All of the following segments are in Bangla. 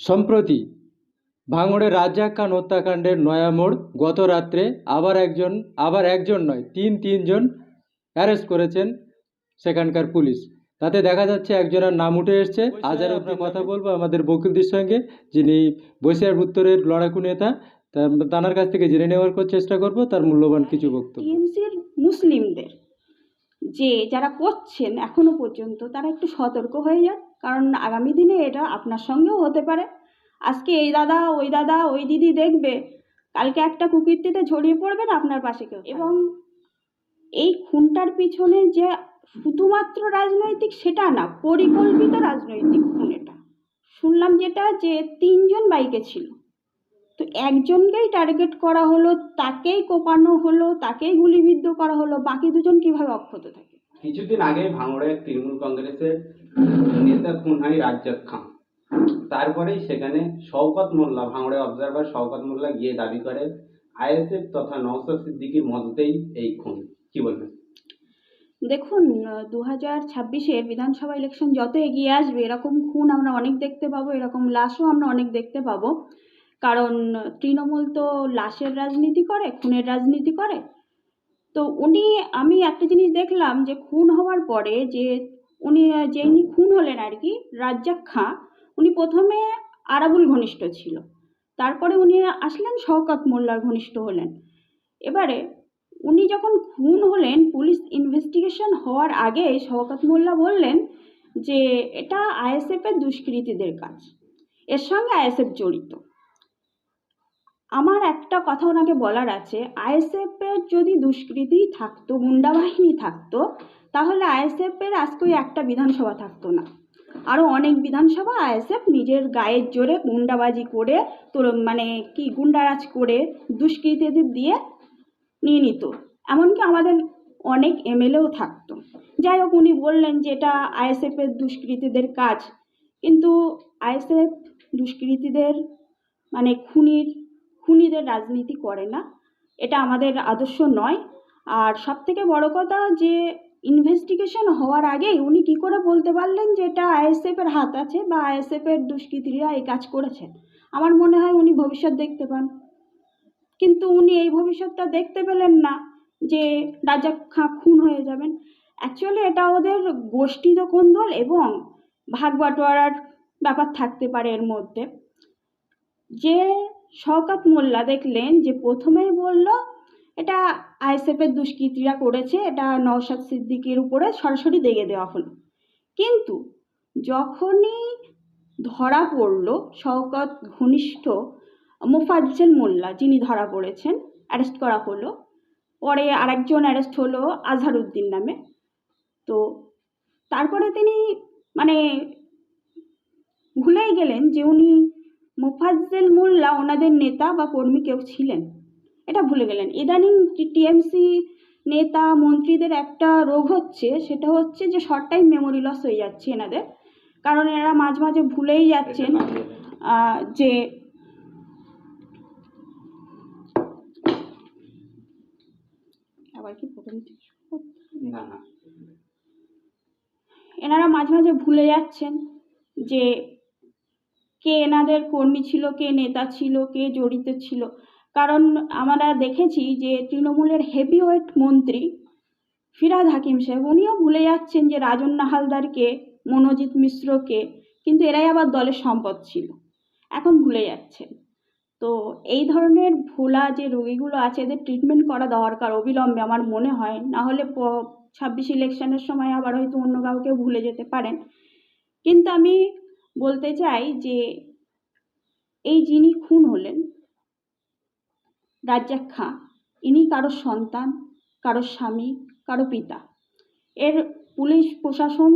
সম্প্রতি ভাঙড়ের রাজ্জাক খান হত্যাকাণ্ডের নয়া মোড় গত রাত্রে আবার একজন আবার একজন নয় তিন তিনজন অ্যারেস্ট করেছেন সেখানকার পুলিশ। তাতে দেখা যাচ্ছে একজনের নাম উঠে এসছে। আজ আর আমরা কথা বলব আমাদের বকুলদির সঙ্গে যিনি বসিয়ার উত্তরের লড়াকু নেতা তানার কাছ থেকে জেনে নেওয়ার চেষ্টা করব তার মূল্যবান কিছু বক্তব্য। মুসলিমদের যে যারা করছেন এখনও পর্যন্ত তারা একটু সতর্ক হয়ে যান। কারণ আগামী দিনে এটা আপনার সঙ্গেও হতে পারে। আজকে এই দাদা ওই দাদা ওই দিদি দেখবে কালকে একটা কুকীর্তিতে ছড়িয়ে পড়বেন আপনার পাশে কেউ? এবং এই খুনটার পিছনে যে শুধুমাত্র রাজনৈতিক সেটা না পরিকল্পিত রাজনৈতিক খুন এটা। শুনলাম যেটা যে তিনজন বাইকে ছিল। তো একজনকেই টার্গেট করা হলো তাকেই কোপানো হলো তাকেই গুলিবিদ্ধ করা হলো বাকি দুজন কীভাবে অক্ষত থাকে? কিছুদিন আগে ভাঙড়ে তৃণমূল কংগ্রেসের নেতা খুন হয় রাজ্জাক খান তারপরেই সেখানে শওকত মোল্লা, ভাঙড়ে অবজারভার শওকত মোল্লা গিয়ে দাবি করে, আইএসএফ তথা নওসাদ সিদ্দিকির মদতেই এই খুন। কি বলবেন? দেখুন দু হাজার ছাব্বিশের বিধানসভা ইলেকশন যত এগিয়ে আসবে, এরকম খুন আমরা অনেক দেখতে পাবো, এরকম লাশও আমরা অনেক দেখতে পাবো। কারণ তৃণমূল তো লাশের রাজনীতি করে, খুনের রাজনীতি করে। তো উনি, আমি একটা জিনিস দেখলাম যে খুন হওয়ার পরে যে উনি যিনি খুন হলেন আর কি, রাজ্জাক খাঁ, উনি প্রথমে আরাবুল ঘনিষ্ঠ ছিল। তারপরে উনি আসলেন শওকত মোল্লার ঘনিষ্ঠ হলেন। এবারে উনি যখন খুন হলেন, পুলিশ ইনভেস্টিগেশন হওয়ার আগে শওকত মোল্লা বললেন যে এটা আইএসএফের দুষ্কৃতীদের কাজ। এর সঙ্গে আইএসএফ জড়িত। আমার একটা কথা ওনাকে বলার আছে। আইএসএফের যদি দুষ্কৃতি থাকতো, গুন্ডা বাহিনী থাকতো, তাহলে আইএসএফের আজকে ওই একটা বিধানসভা থাকতো না। আরও অনেক বিধানসভা আইএসএফ নিজের গায়ের জোরে গুন্ডাবাজি করে, তোর মানে কি গুন্ডারাজ করে দুষ্কৃতীদের দিয়ে নিয়ে নিত। এমনকি আমাদের অনেক এমএলএও থাকতো। যাই হোক, উনি বললেন যে এটা আইএসএফের দুষ্কৃতীদের কাজ। কিন্তু আইএসএফ দুষ্কৃতীদের মানে খুনির খুনিদের রাজনীতি করে না। এটা আমাদের আদর্শ নয়। আর সব থেকে বড় কথা যে ইনভেস্টিগেশন হওয়ার আগেই উনি কি করে বলতে পারলেন যে এটা আইএসএফের হাত আছে বা আইএসএফের দুষ্কৃতীরা এই কাজ করেছেন? আমার মনে হয় উনি ভবিষ্যৎ দেখতে পান। কিন্তু উনি এই ভবিষ্যৎটা দেখতে পেলেন না যে রাজা খাঁ খুন হয়ে যাবেন। অ্যাকচুয়ালি এটা ওদের গোষ্ঠীত কোন্দল এবং ভাগ বাটোয়ারার ব্যাপার থাকতে পারে এর মধ্যে। যে শওকত মোল্লা দেখলেন যে প্রথমেই বলল, এটা আইএসএফের দুষ্কৃতীরা করেছে, এটা নওশাদ সিদ্দিকির উপরে সরাসরি দেগে দেওয়া হলো। কিন্তু যখনই ধরা পড়ল শওকত ঘনিষ্ঠ মোফাজ্জেল মোল্লা, যিনি ধরা পড়েছেন, অ্যারেস্ট করা হলো, পরে আরেকজন অ্যারেস্ট হলো আজহারউদ্দিন নামে। তো তারপরে তিনি মানে ভুলেই গেলেন যে উনি মোফাজ্জেল মোল্লা ওনাদের নেতা বা কর্মী কেউ ছিলেন? এটা ভুলে গেলেন। ইদানিং টিএমসি নেতা মন্ত্রীদের একটা রোগ হচ্ছে সেটা হচ্ছে যে শর্ট টাইম মেমোরি লস হয়ে যাচ্ছে এনাদের। কারণ এরা মাঝে মাঝে ভুলেই যাচ্ছেন যে আবার কি এনারা মাঝে মাঝে ভুলে যাচ্ছেন যে কে এনাদের কর্মী ছিল, কে নেতা ছিল, কে জড়িত ছিল। কারণ আমরা দেখেছি যে তৃণমূলের হেভিওয়েট মন্ত্রী ফিরাদ হাকিম সাহেব, উনিও ভুলে যাচ্ছেন যে রাজন্না হালদারকে মনোজিৎ মিশ্রকে কিন্তু এরাই আবার দলের সম্পদ ছিল। এখন ভুলে যাচ্ছেন। তো এই ধরনের ভোলা যে রোগীগুলো আছে, এদের ট্রিটমেন্ট করা দরকার অবিলম্বে আমার মনে হয়। না হলে ছাব্বিশ ইলেকশনের সময় আবার হয়তো অন্য কাউকে ভুলে যেতে পারেন। কিন্তু আমি বলতে চাই যে এই যিনি খুন হলেন, রাজ্জাক খাঁ, ইনি কারও সন্তান কারও স্বামী, কারও পিতা। এর পুলিশ, প্রশাসন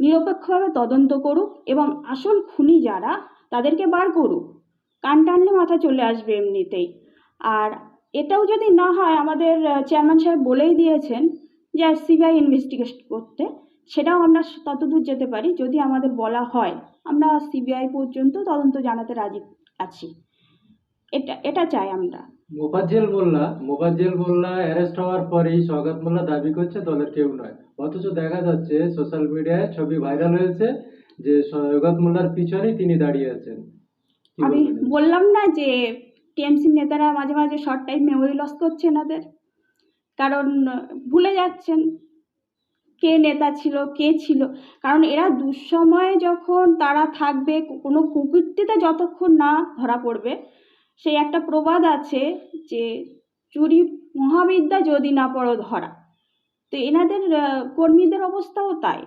নিরপেক্ষভাবে তদন্ত করুক এবং আসল খুনি যারা, তাদেরকে বার করুক। কান টানলে মাথা চলে আসবে এমনিতেই। আর এটাও যদি না হয়, আমাদের চেয়ারম্যান সাহেব বলেই দিয়েছেন যে সিবিআই ইনভেস্টিগেশন করতে। সেটাও আমরা ততদূর যেতে পারি যদি আমাদের বলা হয়। আমরা সিবিআই পর্যন্ত তদন্ত জানাতে রাজি আছি। এটা এটা চাই আমরা। মোফাজ্জেল মোল্লা মোফাজ্জেল মোল্লা অ্যারেস্ট হওয়ার পরেই সৌগত মোল্লা দাবি করছে দলের কেউ নয়। অথচ দেখা যাচ্ছে সোশ্যাল মিডিয়ায় ছবি ভাইরাল হয়েছে যে সৌগত মোল্লার পিছনেই তিনি দাঁড়িয়ে আছেন। আমি বললাম না যে টিএমসি নেতারা মাঝে মাঝে শর্ট টাইম মেমোরি লস করছে এনাদের কারণ ভুলে যাচ্ছেন। কে নেতা ছিল, কে ছিল। কারণ এরা দুঃসময়ে যখন তারা থাকবে, কোনো কুকীর্তিতে যতক্ষণ না ধরা পড়বে, সেই একটা প্রবাদ আছে যে, চুরি মহাবিদ্যা যদি না পড়ো ধরা। তো এনাদের কর্মীদের অবস্থাও তাই।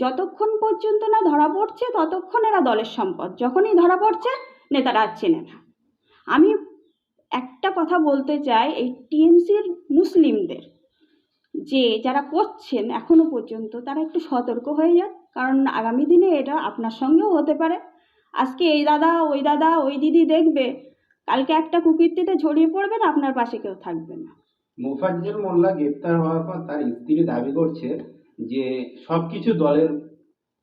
যতক্ষণ পর্যন্ত না ধরা পড়ছে, ততক্ষণ এরা দলের সম্পদ। যখনই ধরা পড়ছে, নেতারা আর চেনে না। আমি একটা কথা বলতে চাই, এই টিএমসির মুসলিমদের। যে যারা করছেন এখনও পর্যন্ত তারা একটু সতর্ক হয়ে যান। কারণ আগামী দিনে এটা আপনার সঙ্গেও হতে পারে। আজকে এই দাদা ওই দাদা ওই দিদি দেখবে কালকে একটা কুকীর্তিতে ছড়িয়ে পড়বেন আপনার পাশে কেউ থাকবে না। মোফাজ্জল মোল্লা গ্রেপ্তার হওয়ার পর তার স্ত্রী দাবি করছে যে সব কিছু দলের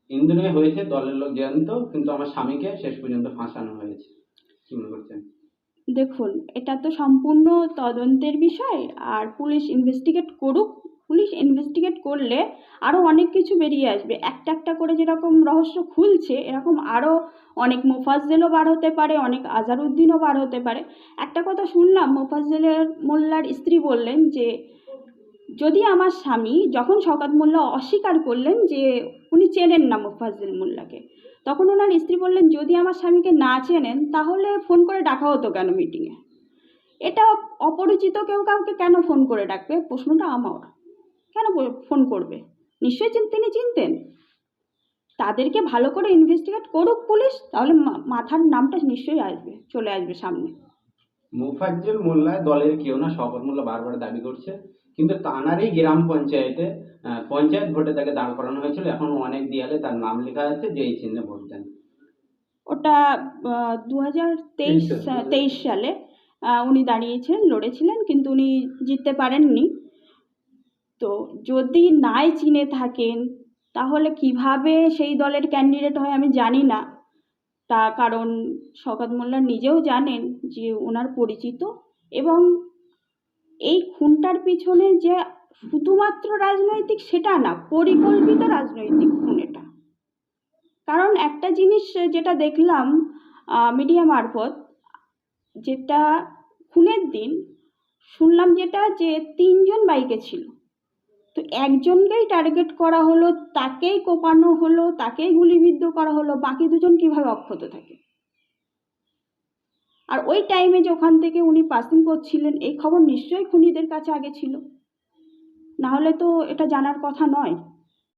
ইন্ধনে হয়েছে দলের লোক জানতো কিন্তু আমার স্বামীকে শেষ পর্যন্ত ফাঁসানো হয়েছে। কি মনে করছেন? দেখুন এটা তো সম্পূর্ণ তদন্তের বিষয় আর পুলিশ ইনভেস্টিগেট করুক পুলিশ ইনভেস্টিগেট করলে আরও অনেক কিছু বেরিয়ে আসবে। একটা একটা করে যেরকম রহস্য খুলছে, এরকম আরও অনেক মোফাজ্জেলও বার হতে পারে, অনেক আজারউদ্দিনও বার হতে পারে। একটা কথা শুনলাম, মোফাজ্জেলের মোল্লার স্ত্রী বললেন যে, যদি আমার স্বামী যখন শওকাত মোল্লা অস্বীকার করলেন যে উনি চেনেন না মোফাজ্জেল মোল্লাকে, তখন ওনার স্ত্রী বললেন, যদি আমার স্বামীকে না চেনেন, তাহলে ফোন করে ডাকা হতো কেন মিটিংয়ে এটা অপরিচিত কেউ কাউকে কেন ফোন করে ডাকবে? প্রশ্নটা আমার। কেন ফোন করবে? নিশ্চয়ই তিনি চিনতেন। তাদেরকে ভালো করে ইনভেস্টিগেট করুক পুলিশ তাহলে মাথার নামটা নিশ্চয়ই আসবে চলে আসবে সামনে। মোফাজ্জল মোল্লা দলের কেউ না শপথ মোল্লা বারবার দাবি করছে। কিন্তু তানারই গ্রাম পঞ্চায়েতে পঞ্চায়েত ভোটে তাকে দাঁড় করানো হয়েছিল। এখন অনেক দেয়ালে তার নাম লেখা আছে যে এই চিহ্নে ভোট দেন। ওটা দু হাজার তেইশ তেইশ সালে। উনি দাঁড়িয়েছিলেন লড়েছিলেন কিন্তু উনি জিততে পারেননি। তো যদি নাই চিনে থাকেন, তাহলে কীভাবে সেই দলের ক্যান্ডিডেট হয় আমি জানি না। তা কারণ শওকত মোল্লা নিজেও জানেন যে ওনার পরিচিত এবং এই খুনটার পিছনে যে শুধুমাত্র রাজনৈতিক সেটা না, পরিকল্পিত রাজনৈতিক খুন এটা। কারণ একটা জিনিস যেটা দেখলাম মিডিয়া মারফত, যেটা খুনের দিন, শুনলাম যেটা যে তিনজন বাইকে ছিল। তো একজনকেই টার্গেট করা হলো, তাকেই কোপানো হলো, তাকেই গুলিবিদ্ধ করা হলো, বাকি দুজন কীভাবে অক্ষত থাকে? আর ওই টাইমে যে ওখান থেকে উনি পাসিং করছিলেন, এই খবর নিশ্চয়ই খুনিদের কাছে আগে ছিল। না হলে তো এটা জানার কথা নয়।